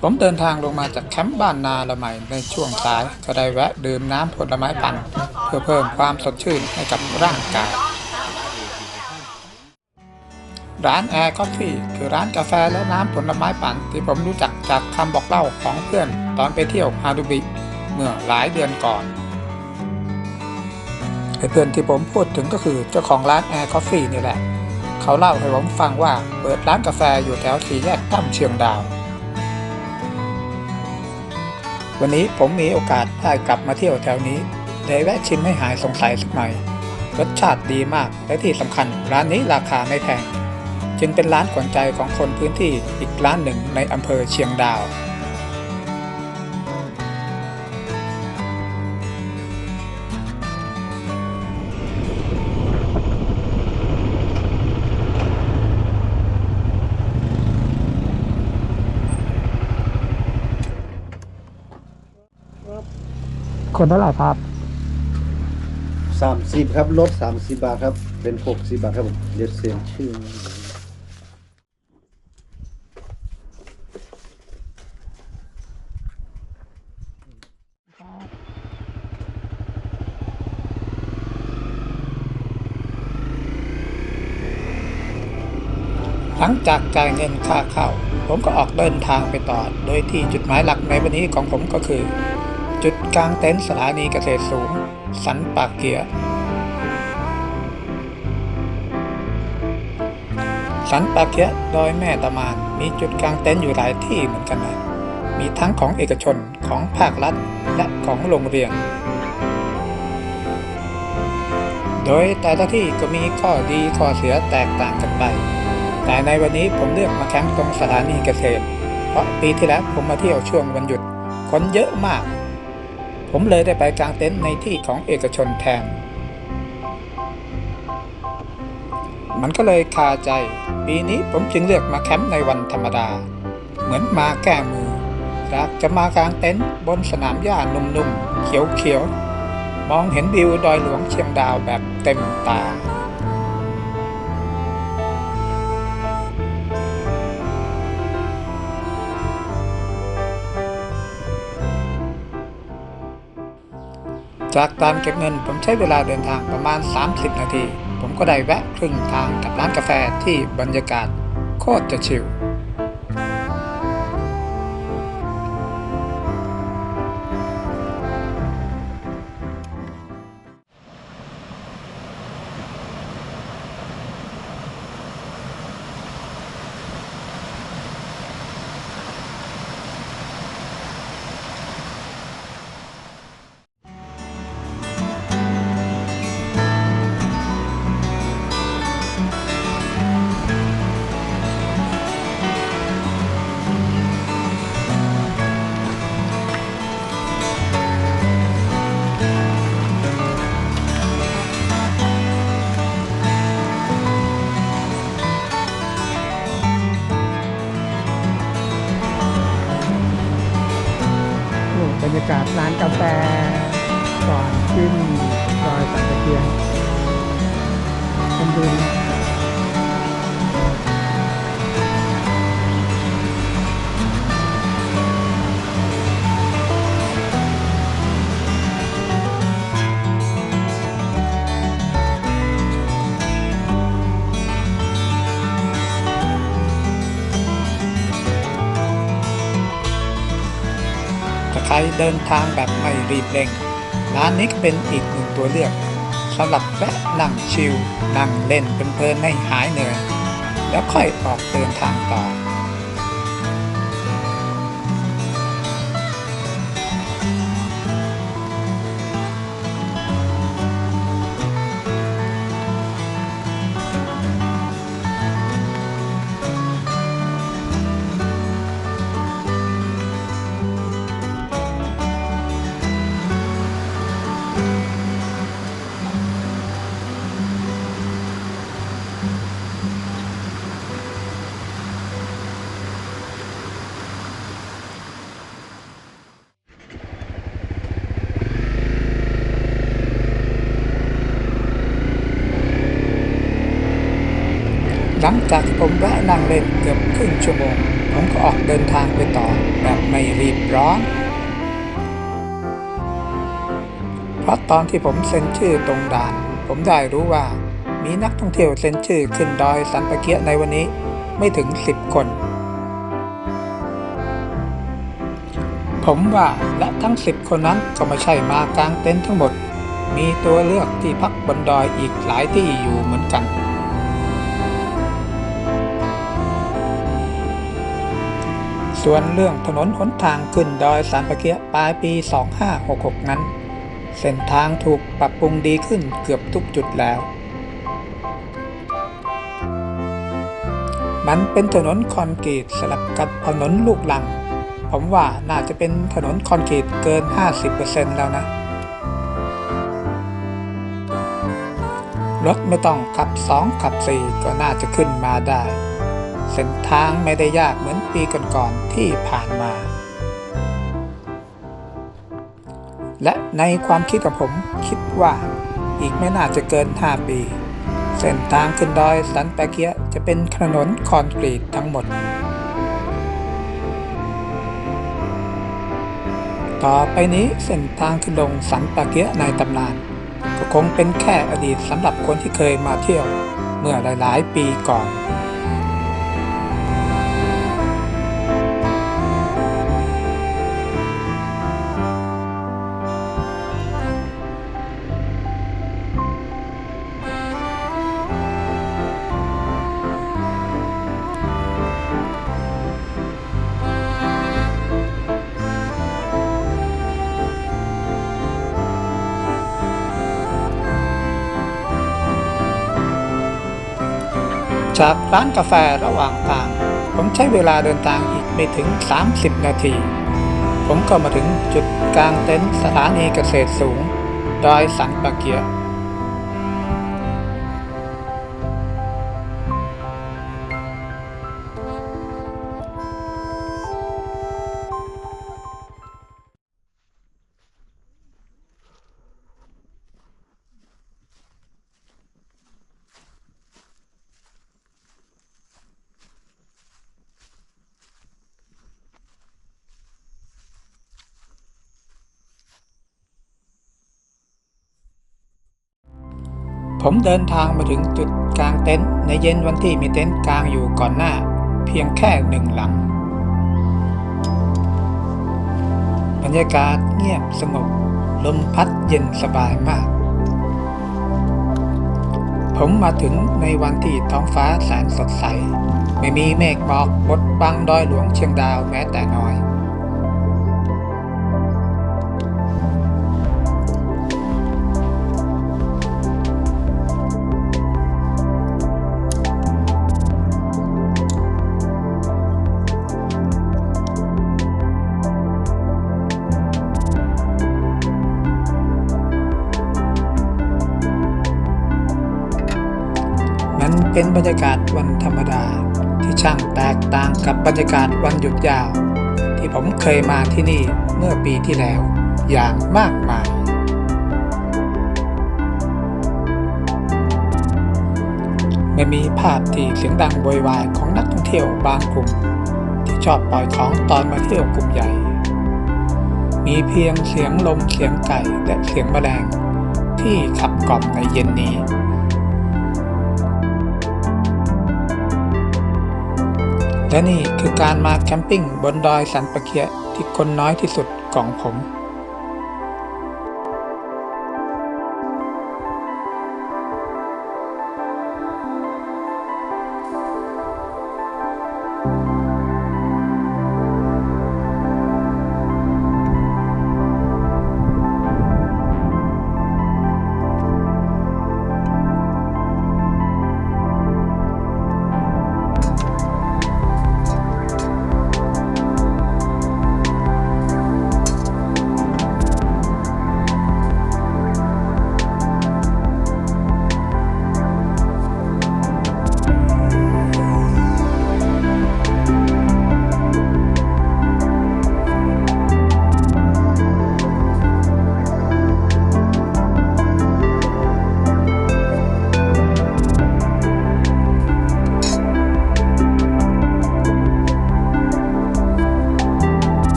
ผมเดินทางลงมาจากแคมป์บ้านนาละใหม่ในช่วงสายก็ได้แวะดื่มน้ำผลไม้ปั่นเพื่อเพิ่มความสดชื่นให้กับร่างกาย ร้านแอร์คอฟฟี่คือร้านกาแฟและน้ำผลไม้ปั่นที่ผมรู้จักจากคำบอกเล่าของเพื่อนตอนไปเที่ยวฮาดูบิเมื่อหลายเดือนก่อนเพื่อนที่ผมพูดถึงก็คือเจ้าของร้านแอร์คอฟฟี่นี่แหละ เขาเล่าให้ผมฟังว่าเปิดร้านกาแฟอยู่แถวสี่แยกตั้มเชียงดาว วันนี้ผมมีโอกาสได้กลับมาเที่ยวแถวนี้เลยแวะชิมให้หายสงสัยสักหน่อย รสชาติดีมากและที่สำคัญร้านนี้ราคาไม่แพง จึงเป็นร้านขวัญใจของคนพื้นที่อีกร้านหนึ่งในอำเภอเชียงดาว คนเท่าไหร่ครับ สามสิบครับลดสามสิบบาทครับ เป็นหกสิบบาทครับผมเดี๋ยวเสียงชื่อ หลังจากจ่ายเงินค่าเข้า ผมก็ออกเดินทางไปต่อ โดยที่จุดหมายหลักในวันนี้ของผมก็คือจุด กลางเต็นท์สถานีเกษตรสูง สันปากเกียสันปากเกียดอยแม่ตะมานมีจุดกลางเต็นท์อยู่หลายที่เหมือนกันนะมีทั้งของเอกชนของภาครัฐและของโรงเรียน โดยแต่ละที่ก็มีข้อดีข้อเสียแตกต่างกันไป แต่ในวันนี้ผมเลือกมาแคมป์ตรงสถานีเกษตร เพราะปีที่แล้วผมมาเที่ยวช่วงวันหยุดคนเยอะมาก ผมเลยได้ไปกางเต็นท์ในที่ของเอกชนแทน มันก็เลยคาใจ ปีนี้ผมจึงเลือกมาแคมป์ในวันธรรมดา เหมือนมาแก้มืออยากจะมากางเต็นท์บนสนามหญ้านุ่มๆ เขียวๆ มองเห็นวิวดอยหลวงเชียงดาวแบบเต็มตา จากการเก็บเงินผมใช้เวลาเดินทางประมาณ 30 นาที ผมก็ได้แวะครึ่งทางกับร้านกาแฟที่บรรยากาศโคตรจะชิล เดินทางแบบไม่รีบเร่ง ร้านนี้ก็เป็นอีกหนึ่งตัวเลือกสำหรับแวะนั่งชิลนั่งเล่นเพลินๆให้หายเหนื่อย แล้วค่อยออกเดินทางต่อ ลังจากผมแวะนั่งเล่นเกือบครึ่งชั่วโมง ผมก็ออกเดินทางไปต่อแบบไม่รีบร้อน เพราะตอนที่ผมเซ็นชื่อตรงด่าน ผมได้รู้ว่า มีนักท่องเที่ยวเซ็นชื่อขึ้นดอยสันปะเกียะในวันนี้ไม่ถึง 10 คน ผมว่าและทั้ง 10 คนนั้นก็ไม่ใช่มากางเต็นท์ทั้งหมด มีตัวเลือกที่พักบนดอยอีกหลายที่อยู่เหมือนกัน ส่วนเรื่องถนนหนทางขึ้นดอยสันปะเกียปลายปี 2566 นั้น เส้นทางถูกปรับปรุงดีขึ้นเกือบทุกจุดแล้ว มันเป็นถนนคอนกรีตสลับกับถนนลูกลัง ผมว่าน่าจะเป็นถนนคอนกรีตเกิน 50%แล้วนะ รถไม่ต้องขับ 2 ขับ 4 ก็น่าจะขึ้นมาได้ เส้นทางไม่ได้ยากเหมือนปีก่อนๆที่ผ่านมา และในความคิดของผมคิดว่าอีกไม่น่าจะเกิน 5 ปี เส้นทางขึ้นดอยสันปะเกียจะเป็นถนนคอนกรีตทั้งหมด ต่อไปนี้เส้นทางขึ้นลงสันปะเกียในตำนานก็คงเป็นแค่อดีตสำหรับคนที่เคยมาเที่ยวเมื่อหลาย ๆ ปีก่อน จากร้านกาแฟระหว่างทาง ผมใช้เวลาเดินทางอีกไม่ถึง 30 นาที ผมก็มาถึงจุดกลางเต็นท์สถานีเกษตรสูง ดอยสันปะเกีย ผมเดินทางมาถึงจุดกลางเต็นท์ในเย็นวันที่มีเต็นท์กลางอยู่ก่อนหน้า เพียงแค่หนึ่งหลัง บรรยากาศเงียบสงบ ลมพัดเย็นสบายมาก ผมมาถึงในวันที่ท้องฟ้าแสนสดใส ไม่มีเมฆหมอกบดบังดอยหลวงเชียงดาวแม้แต่น้อย เป็นบรรยากาศวันธรรมดา ที่ช่างแตกต่างกับบรรยากาศวันหยุดยาว ที่ผมเคยมาที่นี่เมื่อปีที่แล้ว อย่างมากมาย ไม่มีภาพที่เสียงดังโวยวายของนักท่องเที่ยวบางกลุ่ม ที่ชอบปล่อยของตอนมาเที่ยวกลุ่มใหญ่ มีเพียงเสียงลมเสียงไก่และเสียงแมลงที่ขับกล่อมในเย็นนี้ และนี่คือการมาแคมปิ้งบนดอยสันปะเกียที่คนน้อยที่สุดของผม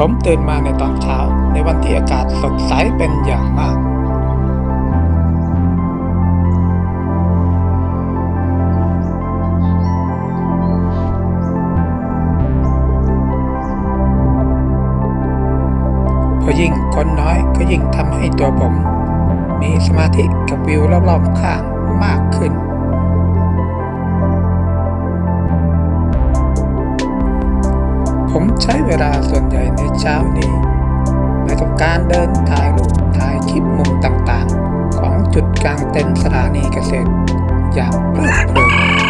ผมตื่นมาในตอนเช้าในวันที่อากาศสดใสเป็นอย่างมาก พอยิ่งคนน้อยก็ยิ่งทำให้ตัวผม มีสมาธิกับวิวรอบๆข้างมากขึ้น ผมใช้เวลาส่วนใหญ่ในเช้านี้ไปกับการเดินถ่ายรูปถ่ายคลิปมุมต่างๆ ของจุดกลางเต็นท์สถานีเกษตร อย่างเพลิดเพลิน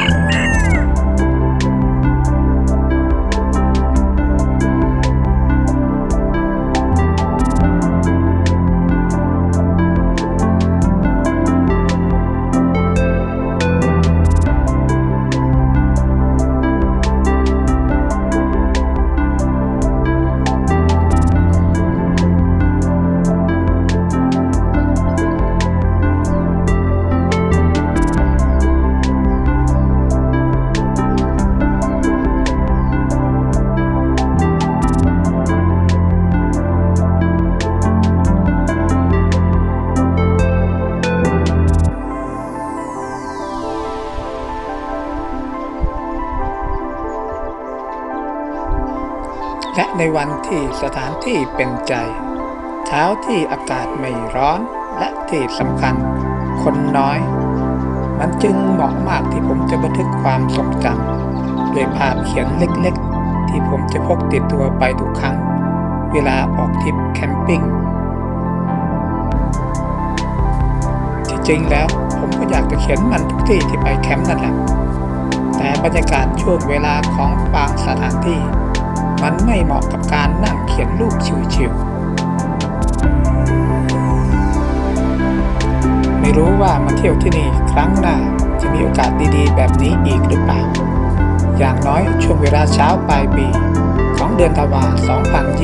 และในวันที่สถานที่เป็นใจ เช้าที่อากาศไม่ร้อนและที่สำคัญ คนน้อย มันจึงเหมาะมากที่ผมจะบันทึกความทรงจำด้วยภาพเขียนเล็กๆ ที่ผมจะพกติดตัวไปทุกครั้ง เวลาออกทริปแคมปิ้งที่จริงแล้วผมก็อยากจะเขียนมันทุกที่ที่ไปแคมป์นั่นแหละแต่บรรยากาศช่วงเวลาของบางสถานที่ มันไม่เหมาะกับการนั่งเขียนรูปชิวๆ ไม่รู้ว่ามาเที่ยวที่นี่ครั้งหน้าจะมีโอกาสดีๆ แบบนี้อีกหรือเปล่า อย่างน้อยช่วงเวลาเช้าปลายปี ของเดือนธันวา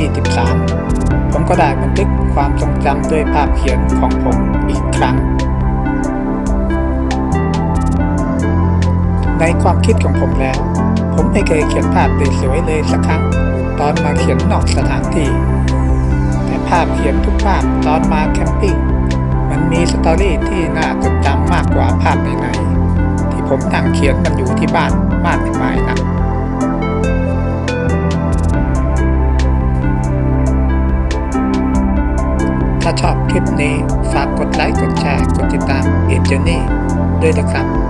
2023 ผมก็ได้บันทึกความทรงจำด้วยภาพเขียนของผมอีกครั้ง ในความคิดของผมแล้ว ผมไม่เคยเขียนภาพสวยๆเลยสักครั้ง ตอนมาเขียนนอกสถานที่ แต่ภาพเขียนทุกภาพตอนมาแคมปิ้งมันมีสตอรี่ที่น่าจดจำมากกว่าภาพไหนๆที่ผมนั่งเขียนมันอยู่ที่บ้านมากมายนะถ้าชอบคลิปนี้ฝากกดไลค์กดแชร์กดติดตามเอเจนี่ด้วยนะครับ